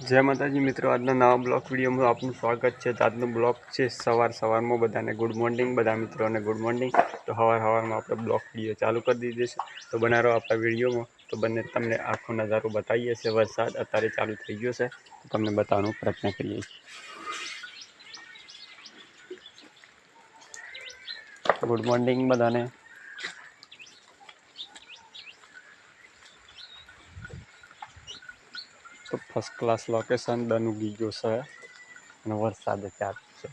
જય માતાજી મિત્રો, આજના નવા બ્લોક વિડીયોમાં આપનું સ્વાગત છે. તો આજનો બ્લોક છે સવાર સવારમાં બધાને ગુડ મોર્નિંગ, બધા મિત્રોને ગુડ મોર્નિંગ. તો સવાર સવારમાં આપણે બ્લોક વીડિયો ચાલુ કરી દીધી છે. તો બનારો આપણા વિડીયોમાં. તો બંને તમને આખો નજારો બતાવીએ છીએ. વરસાદ અત્યારે ચાલુ થઈ ગયો છે. તો તમને બતાવવાનો પ્રયત્ન કરીએ છીએ. ગુડ મોર્નિંગ બધાને. તો ફર્સ્ટ ક્લાસ લોકેશન દનું ગયો છે અને વરસાદ ચાલુ છે.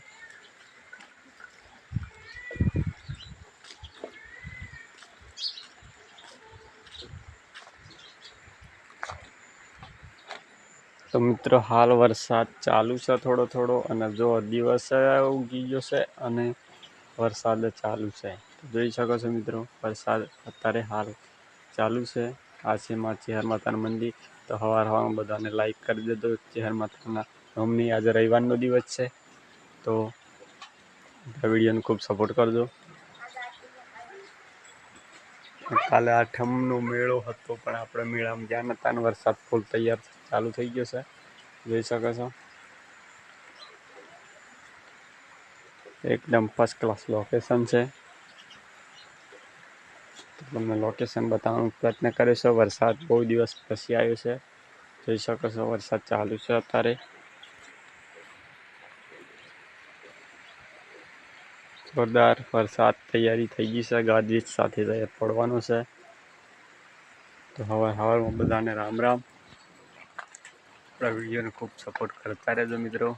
તો મિત્રો હાલ વરસાદ ચાલુ છે થોડો થોડો અને જો દિવસ ઉગી ગયો છે અને વરસાદ ચાલુ છે. જોઈ શકો છો મિત્રો, વરસાદ અત્યારે હાલ ચાલુ છે. આ છે માં ચેહર માતાનું મંદિર. તો સવાર સવારમાં બધાને લાઈક કરી દેજો. ચેહર માતાના નોમની આજે રવિવારનો દિવસ છે. તો આ વિડીયોને ખૂબ સપોર્ટ કરજો. કાલે આઠમનો મેળો હતો, પણ આપણે મેળામાં ગયા નતા અને વરસાદ ફૂલ તૈયાર ચાલુ થઈ ગયો છે. જોઈ શકો છો. એકદમ ફર્સ્ટ ક્લાસ લોકેશન છે. તમને લોકેશન બતાવવાનો પ્રયત્ન કરીશું વરસાદ બહુ દિવસ પછી આવ્યો છે. જોઈ શકો છો, વરસાદ ચાલુ છે અત્યારે. જોરદાર વરસાદ તૈયારી થઈ ગઈ છે. ગાજવીજ સાથે તૈયાર પડવાનો છે. તો હવે હવારમાં બધાને રામ રામ. આપણા વિડીયોને ખૂબ સપોર્ટ કરતા રહેજો મિત્રો.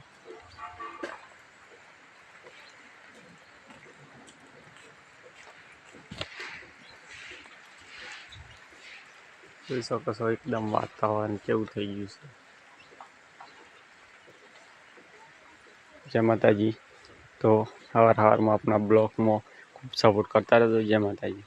જોઈ શકો છો એકદમ વાતાવરણ કેવું થઈ ગયું છે? જય માતાજી. તો સવાર સવારમાં આપણા બ્લોગમાં ખૂબ સપોર્ટ કરતા રહેજો. જય માતાજી.